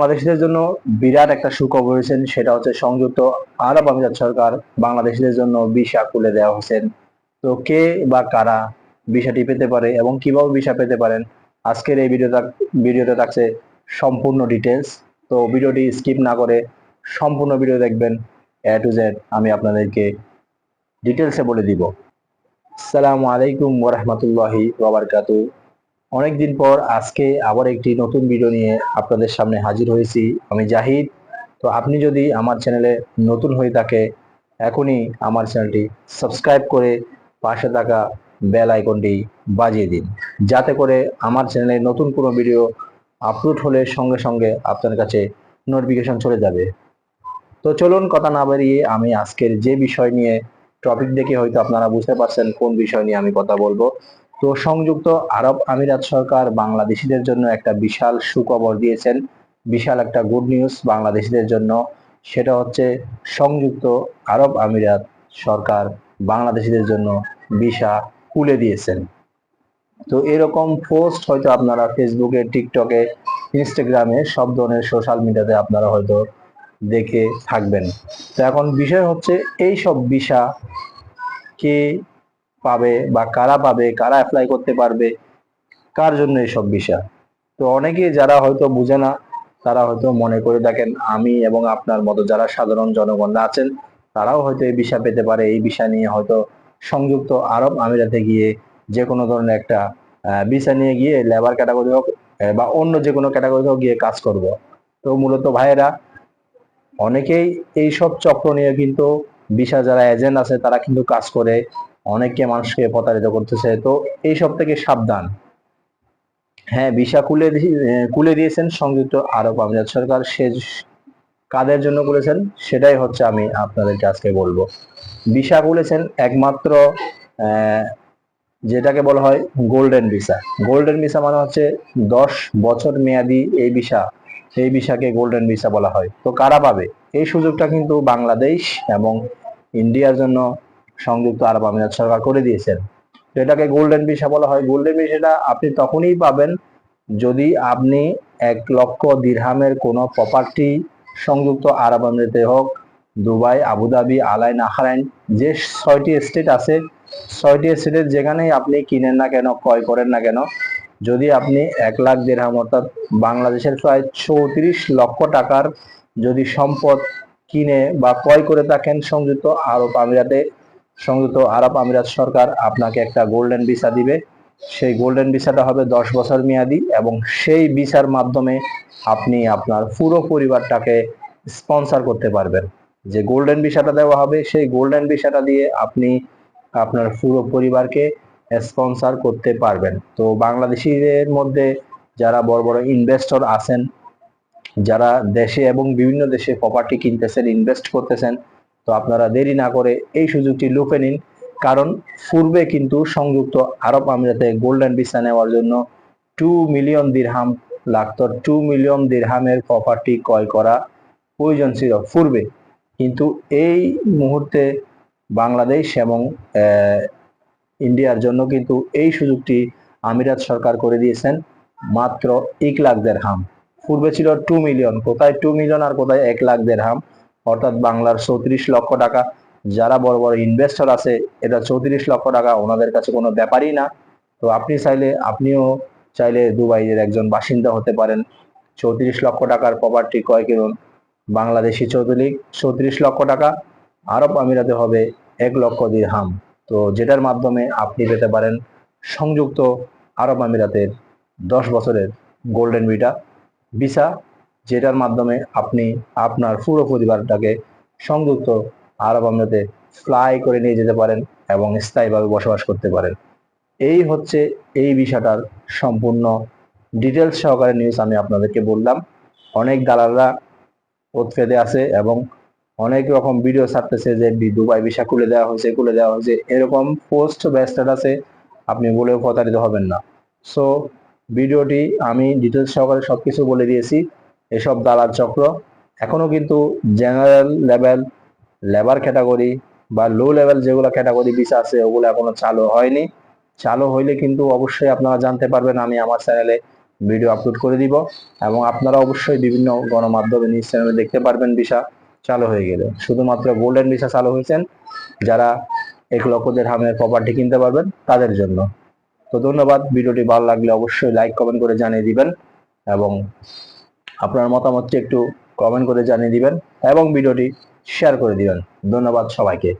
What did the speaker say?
বাংলাদেশিদের জন্য বিরাট একটা সুখবর হয়েছেন সেটা হচ্ছে সংযুক্ত আরব আমিরাত সরকার বাংলাদেশিদের জন্য ভিসা খুলে দেওয়া হয়েছেন তো কে বা কারা ভিসাটি পেতে পারে এবং কীভাবে ভিসা পেতে পারেন, আজকের এই ভিডিওটা, ভিডিওতে থাকছে সম্পূর্ণ ডিটেলস তো ভিডিওটি স্কিপ না করে সম্পূর্ণ ভিডিও দেখবেন। এ টু জেড আমি আপনাদেরকে ডিটেলসে বলে দিব। আসসালামু আলাইকুম ওরহমতুল্লাহি ওবরকাতু অনেকদিন পর আজকে আবার একটি নতুন ভিডিও নিয়ে আপনাদের সামনে হাজির হয়েছি। আমি জাহিদ। তো আপনি যদি আমার চ্যানেলে নতুন হয়ে থাকে, এখনই আমার চ্যানেলটি সাবস্ক্রাইব করে পাশে থাকা বেল আইকনটি বাজিয়ে দিন। যাতে করে আমার চ্যানেলে নতুন কোনো ভিডিও আপলোড হলে সঙ্গে সঙ্গে আপনার কাছে নোটিফিকেশন চলে যাবে। তো চলুন কথা না বেরিয়ে আমি আজকের যে বিষয় নিয়ে টপিক দেখে হয়তো আপনারা বুঝতে পারছেন কোন বিষয় নিয়ে আমি কথা বলব। তো সংযুক্ত আরব আমিরাত সরকার বাংলাদেশিদের জন্য একটা বিশাল সুখবর দিয়েছেন। বিশাল একটা গুড নিউজ বাংলাদেশিদের জন্য। সেটা হচ্ছে সংযুক্ত আরব আমিরাত সরকার বাংলাদেশিদের জন্য ভিসা খুলে দিয়েছেন। তো এরকম পোস্ট হয়তো আপনারা ফেসবুকে টিকটকে ইনস্টাগ্রামে সব ধরনের সোশ্যাল মিডিয়াতে আপনারা হয়তো দেখে থাকবেন। তো এখন বিষয় হচ্ছে এই সব ভিসা কে পাবে বা কারা পাবে, কারা অ্যাপ্লাই করতে পারবে, কার জন্য এইসব বিষয়? তো অনেকে যারা হয়তো বুঝে না, তারা হয়তো মনে করে দেখেন আমি এবং আপনার মতো যারা সাধারণ জনগণরা আছেন, তারাও হয়তো এই বিষয় পেতে পারে। এই বিষয় নিয়ে হয়তো সংযুক্ত আরব আমিরাতে গিয়ে যে কোনো ধরনের একটা ভিসা নিয়ে গিয়ে লেবার ক্যাটাগরি হোক বা অন্য যে কোনো ক্যাটাগরি হোক গিয়ে কাজ করব। তো মূলত ভাইয়েরা, অনেকেই এই সব চক্র নিয়ে কিন্তু ভিসা যারা এজেন্ট আছে তারা কিন্তু কাজ করে অনেককে মানুষকে প্রতারিত করতেছে তো এইসব থেকে সাবধান। হ্যাঁ ভিসা আহ, খুলে দিয়েছেন সংযুক্ত আরব আমিরাত সরকার সে কাদের জন্য খুলেছেন? সেটাই হচ্ছে আমি আপনাদেরকে আজকে বলব। ভিসা খুলেছেন একমাত্র যেটাকে বলা হয় গোল্ডেন ভিসা। গোল্ডেন ভিসা মানে হচ্ছে দশ বছর মেয়াদি এই ভিসা এই ভিসাকে গোল্ডেন ভিসা বলা হয়। তো কারা পাবে? এই সুযোগটা কিন্তু বাংলাদেশ এবং ইন্ডিয়ার জন্য সংযুক্ত আরব আমিরাত সরকার করে দিয়েছেন। এটাকে গোল্ডেন ভিসা বলা হয়। গোল্ডেন ভিসাটা আপনি তখনই পাবেন যদি আপনি এক লক্ষ দিরহামের কোনো প্রপার্টি সংযুক্ত আরব আমিরাতে হোক, দুবাই, আবুধাবি, আলাই, নাহারাইন, যে ছয়টি স্টেট আছে, ছয়টি স্টেটের যেখানেই আপনি কিনেন না কেন, ক্রয় করেন না কেন, যদি আপনি এক লাখ দেড়হাম অর্থাৎ বাংলাদেশের প্রায় চৌত্রিশ লক্ষ টাকার যদি সম্পদ কিনে বা ক্রয় করে থাকেন সংযুক্ত আরব আমিরাতে সংযুক্ত আরব আমিরাত সরকার আপনাকে একটা গোল্ডেন ভিসা দিবে। সেই গোল্ডেন ভিসাটা হবে দশ বছর মেয়াদি এবং সেই ভিসার মাধ্যমে আপনি আপনার পুরো পরিবারটাকে স্পন্সর করতে পারবেন। যে গোল্ডেন ভিসাটা দেওয়া হবে, সেই গোল্ডেন ভিসাটা দিয়ে আপনি আপনার পুরো পরিবারকে স্পন্সর করতে পারবেন। তো বাংলাদেশিদের মধ্যে যারা বড় বড় ইনভেস্টর আছেন, যারা দেশে এবং বিভিন্ন দেশে প্রপার্টি কিনতেছেন ইনভেস্ট করতেছেন তো আপনারা দেরি না করে এই সুযোগটি লুফে নিন। কারণ পূর্বে কিন্তু সংযুক্ত আরব আমিরাতে গোল্ডেন ভিসা নেওয়ার জন্য টু মিলিয়ন দিরহাম লাগতো। টু মিলিয়ন দিরহামের প্রপার্টি ক্রয় করা প্রয়োজন ছিল পূর্বে। কিন্তু এই মুহূর্তে বাংলাদেশ এবং ইন্ডিয়ার জন্য কিন্তু এই সুযোগটি আমিরাত সরকার করে দিয়েছেন মাত্র এক লাখ দেড়হাম পূর্বে ছিল টু মিলিয়ন কোথায় টু মিলিয়ন আর কোথায় এক লাখ দেড়হাম অর্থাৎ বাংলার চৌত্রিশ লক্ষ টাকা। যারা বড় বড় ইনভেস্টর আছে এটা চৌত্রিশ লক্ষ টাকা ওনাদের কাছে কোনো ব্যাপারই না। তো আপনি চাইলে, আপনিও চাইলে দুবাইয়ের একজন বাসিন্দা হতে পারেন। চৌত্রিশ লক্ষ টাকার প্রপার্টি ক্রয় কিনুন বাংলাদেশি চৌত্রিশ চৌত্রিশ লক্ষ টাকা। আরব আমিরাতে হবে এক লক্ষ দিরহাম। তো যেটার মাধ্যমে আপনি পেতে পারেন সংযুক্ত আরব আমিরাতের দশ বছরের গোল্ডেন ভিটা ভিসা যেটার মাধ্যমে আপনি আপনার পুরো পরিবারটাকে সংযুক্ত আরব আমিরাতে ফ্লাই করে নিয়ে যেতে পারেন এবং স্থায়ীভাবে বসবাস করতে পারেন। এই হচ্ছে এই বিষয়টার সম্পূর্ণ ডিটেলস সহকারে নিউজ আমি আপনাদেরকে বললাম। অনেক দালালরা উৎফেদে আছে এবং অনেক রকম ভিডিও ছাড়তেছে যে দুবাই ভিসা খুলে দেওয়া হয়েছে, খুলে দেওয়া হয়েছে। এরকম পোস্ট বা স্ট্যাটাসে আপনি বলেও প্রতারিত হবেন না। সো ভিডিওটি আমি ডিটেলস সহকারে সবকিছু বলে দিয়েছি। এসব দালাল চক্র এখনও কিন্তু জেনারেল লেভেল লেবার ক্যাটাগরি বা লো লেভেল যেগুলো ক্যাটাগরি ভিসা আছে, ওগুলো এখনও চালু হয়নি। চালু হইলে কিন্তু অবশ্যই আপনারা জানতে পারবেন, আমি আমার চ্যানেলে ভিডিও আপলোড করে দিব এবং আপনারা অবশ্যই বিভিন্ন গণমাধ্যমে নিউজ চ্যানেলে দেখতে পারবেন ভিসা চালু হয়ে গেলে। শুধুমাত্র গোল্ডেন ভিসা চালু হয়েছেন যারা এক লক্ষ দেড়হামের প্রপার্টি কিনতে পারবেন তাদের জন্য। তো ধন্যবাদ, ভিডিওটি ভালো লাগলে অবশ্যই লাইক কমেন্ট করে জানিয়ে দিবেন এবং আপনার মতামতটি একটু কমেন্ট করে জানিয়ে দিবেন এবং ভিডিওটি শেয়ার করে দিবেন। ধন্যবাদ সবাইকে।